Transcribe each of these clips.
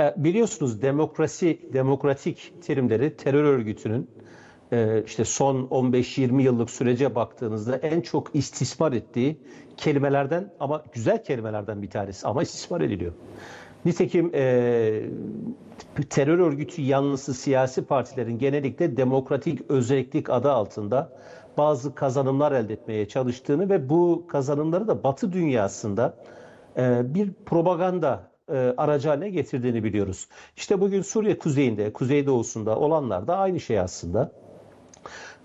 E, Biliyorsunuz demokrasi, demokratik terimleri terör örgütünün e, işte son 15-20 yıllık sürece baktığınızda en çok istismar ettiği kelimelerden ama güzel kelimelerden bir tanesi ama istismar ediliyor. Nitekim e, terör örgütü yanlısı siyasi partilerin genellikle demokratik özellik adı altında bazı kazanımlar elde etmeye çalıştığını ve bu kazanımları da Batı dünyasında e, bir propaganda e, aracı haline getirdiğini biliyoruz. İşte bugün Suriye kuzeyinde, kuzeydoğusunda olanlar da aynı şey aslında.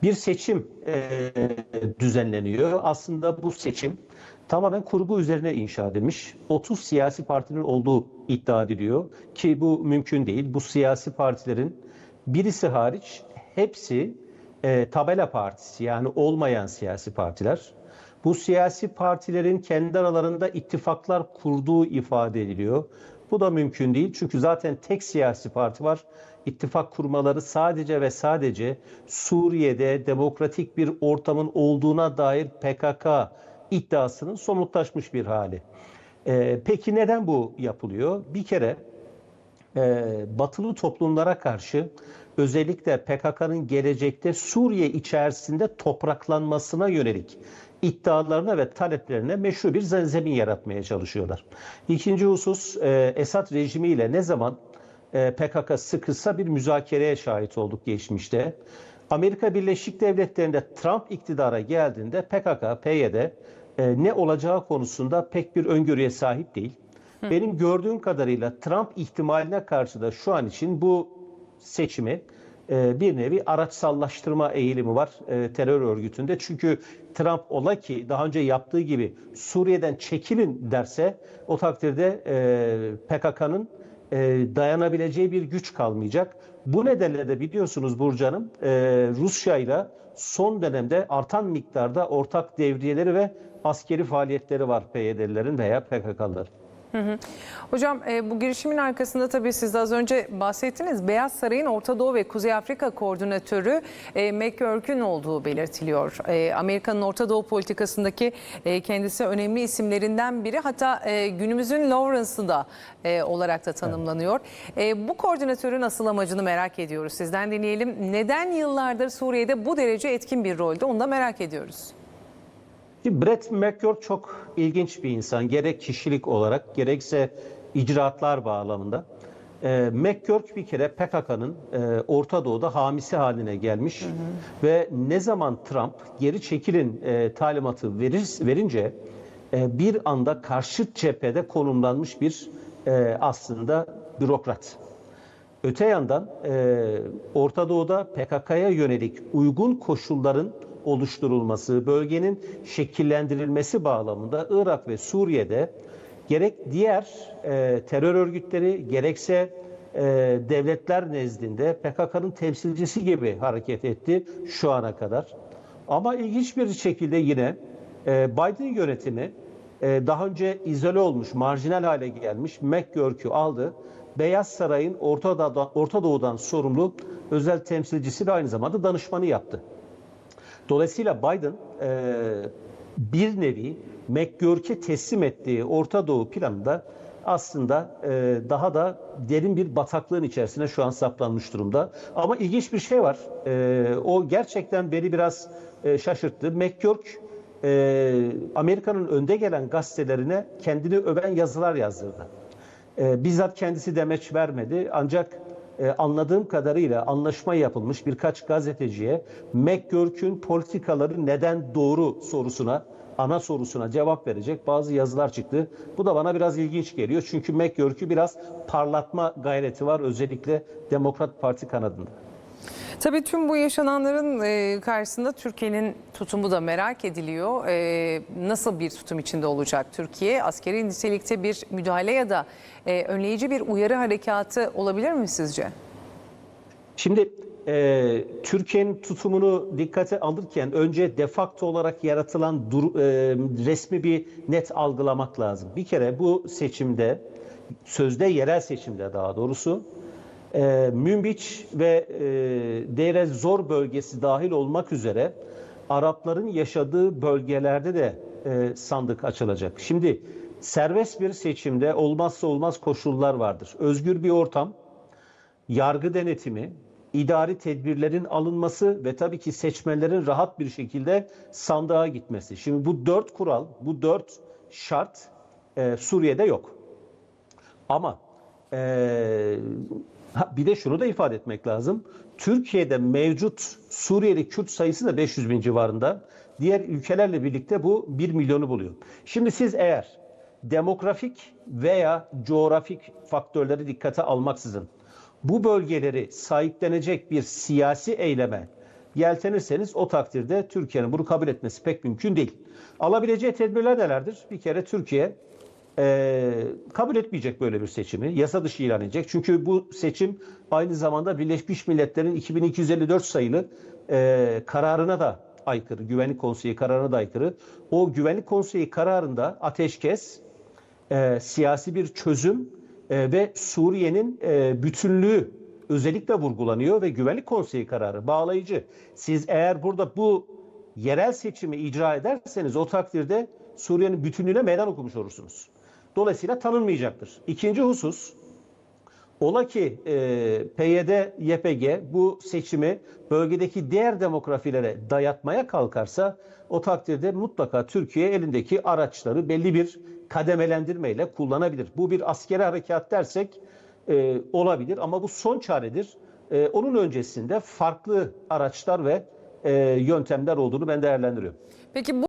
Bir seçim e, düzenleniyor. Aslında bu seçim tamamen kurgu üzerine inşa edilmiş. 30 siyasi partinin olduğu iddia ediliyor ki bu mümkün değil. Bu siyasi partilerin birisi hariç hepsi e, tabela partisi yani olmayan siyasi partiler. Bu siyasi partilerin kendi aralarında ittifaklar kurduğu ifade ediliyor. Bu da mümkün değil çünkü zaten tek siyasi parti var. İttifak kurmaları sadece ve sadece Suriye'de demokratik bir ortamın olduğuna dair PKK iddiasının somutlaşmış bir hali. Ee, peki neden bu yapılıyor? Bir kere e, batılı toplumlara karşı özellikle PKK'nın gelecekte Suriye içerisinde topraklanmasına yönelik iddialarına ve taleplerine meşru bir zemin yaratmaya çalışıyorlar. İkinci husus e, Esad rejimiyle ne zaman e, PKK sıkışsa bir müzakereye şahit olduk geçmişte. Amerika Birleşik Devletleri'nde Trump iktidara geldiğinde PKK, PYD e, ne olacağı konusunda pek bir öngörüye sahip değil. Benim gördüğüm kadarıyla Trump ihtimaline karşı da şu an için bu seçimi bir nevi araçsallaştırma eğilimi var e, terör örgütünde. Çünkü Trump ola ki daha önce yaptığı gibi Suriye'den çekilin derse o takdirde e, PKK'nın e, dayanabileceği bir güç kalmayacak. Bu nedenle de biliyorsunuz Burcu Rusya ile son dönemde artan miktarda ortak devriyeleri ve askeri faaliyetleri var PYD'lilerin veya PKK'lıların. Hocam e, bu girişimin arkasında tabii siz de az önce bahsettiniz. Beyaz Saray'ın Orta Doğu ve Kuzey Afrika koordinatörü e, McGurk'ün olduğu belirtiliyor. E, Amerika'nın Orta Doğu politikasındaki e, kendisi önemli isimlerinden biri. Hatta e, günümüzün Lawrence'ı da e, olarak da tanımlanıyor. E, bu koordinatörün asıl amacını merak ediyoruz. Sizden dinleyelim. Neden yıllardır Suriye'de bu derece etkin bir rolde onu da merak ediyoruz. Brett McGurk çok ilginç bir insan. Gerek kişilik olarak gerekse icraatlar bağlamında. E, McGurk bir kere PKK'nın e, Orta Doğu'da hamisi haline gelmiş ve ne zaman Trump geri çekilin e, talimatı verir, verince e, bir anda karşıt cephede konumlanmış bir e, aslında bürokrat. Öte yandan e, Orta Doğu'da PKK'ya yönelik uygun koşulların oluşturulması, bölgenin şekillendirilmesi bağlamında Irak ve Suriye'de gerek diğer e, terör örgütleri gerekse e, devletler nezdinde PKK'nın temsilcisi gibi hareket etti şu ana kadar. Ama ilginç bir şekilde yine e, Biden yönetimi e, daha önce izole olmuş, marjinal hale gelmiş McGurk'ü aldı. Beyaz Saray'ın Orta Doğu'dan, Orta Doğu'dan sorumlu özel temsilcisi ve aynı zamanda danışmanı yaptı. Dolayısıyla Biden e, bir nevi McGurk'e teslim ettiği Orta Doğu planında aslında e, daha da derin bir bataklığın içerisine şu an saplanmış durumda. Ama ilginç bir şey var. E, o gerçekten beni biraz e, şaşırttı. McGurk e, Amerika'nın önde gelen gazetelerine kendini öven yazılar yazdırdı. E, bizzat kendisi demeç vermedi ancak e, anladığım kadarıyla anlaşma yapılmış birkaç gazeteciye McGurk'ün politikaları neden doğru sorusuna ana sorusuna cevap verecek bazı yazılar çıktı. Bu da bana biraz ilginç geliyor. Çünkü McGurk'ü biraz parlatma gayreti var özellikle Demokrat Parti kanadında. Tabii tüm bu yaşananların e, karşısında Türkiye'nin tutumu da merak ediliyor. E, Nasıl bir tutum içinde olacak Türkiye? Askeri nitelikte bir müdahale ya da e, önleyici bir uyarı harekatı olabilir mi sizce? Şimdi e, Türkiye'nin tutumunu dikkate alırken önce defakto olarak yaratılan dur, e, resmi bir net algılamak lazım. Bir kere bu seçimde, sözde yerel seçimde daha doğrusu e, Münbiç ve e, Deir Zor bölgesi dahil olmak üzere Arapların yaşadığı bölgelerde de e, sandık açılacak. Şimdi Serbest bir seçimde olmazsa olmaz koşullar vardır. Özgür bir ortam, yargı denetimi, idari tedbirlerin alınması ve tabii ki seçmenlerin rahat bir şekilde sandığa gitmesi. Şimdi bu dört kural, bu dört şart e, Suriye'de yok. Ama e, bir de şunu da ifade etmek lazım. Türkiye'de mevcut Suriyeli Kürt sayısı da 500 bin civarında. Diğer ülkelerle birlikte bu 1 milyonu buluyor. Şimdi siz eğer demografik veya coğrafik faktörleri dikkate almaksızın bu bölgeleri sahiplenecek bir siyasi eyleme yeltenirseniz o takdirde Türkiye'nin bunu kabul etmesi pek mümkün değil. Alabileceği tedbirler nelerdir? Bir kere Türkiye e, kabul etmeyecek böyle bir seçimi. Yasa dışı ilan edecek. Çünkü bu seçim aynı zamanda Birleşmiş Milletler'in 2254 sayılı e, kararına da aykırı. Güvenlik Konseyi kararına da aykırı. O Güvenlik Konseyi kararında ateşkes, e, siyasi bir çözüm e, ve Suriye'nin e, bütünlüğü özellikle vurgulanıyor ve Güvenlik Konseyi kararı bağlayıcı. Siz eğer burada bu yerel seçimi icra ederseniz o takdirde Suriye'nin bütünlüğüne meydan okumuş olursunuz. Dolayısıyla tanınmayacaktır. İkinci husus, ola ki e, PYD, YPG bu seçimi bölgedeki diğer demografilere dayatmaya kalkarsa o takdirde mutlaka Türkiye elindeki araçları belli bir kademelendirmeyle kullanabilir. Bu bir askeri harekat dersek e, olabilir ama bu son çaredir. E, onun öncesinde farklı araçlar ve e, yöntemler olduğunu ben değerlendiriyorum. Peki bu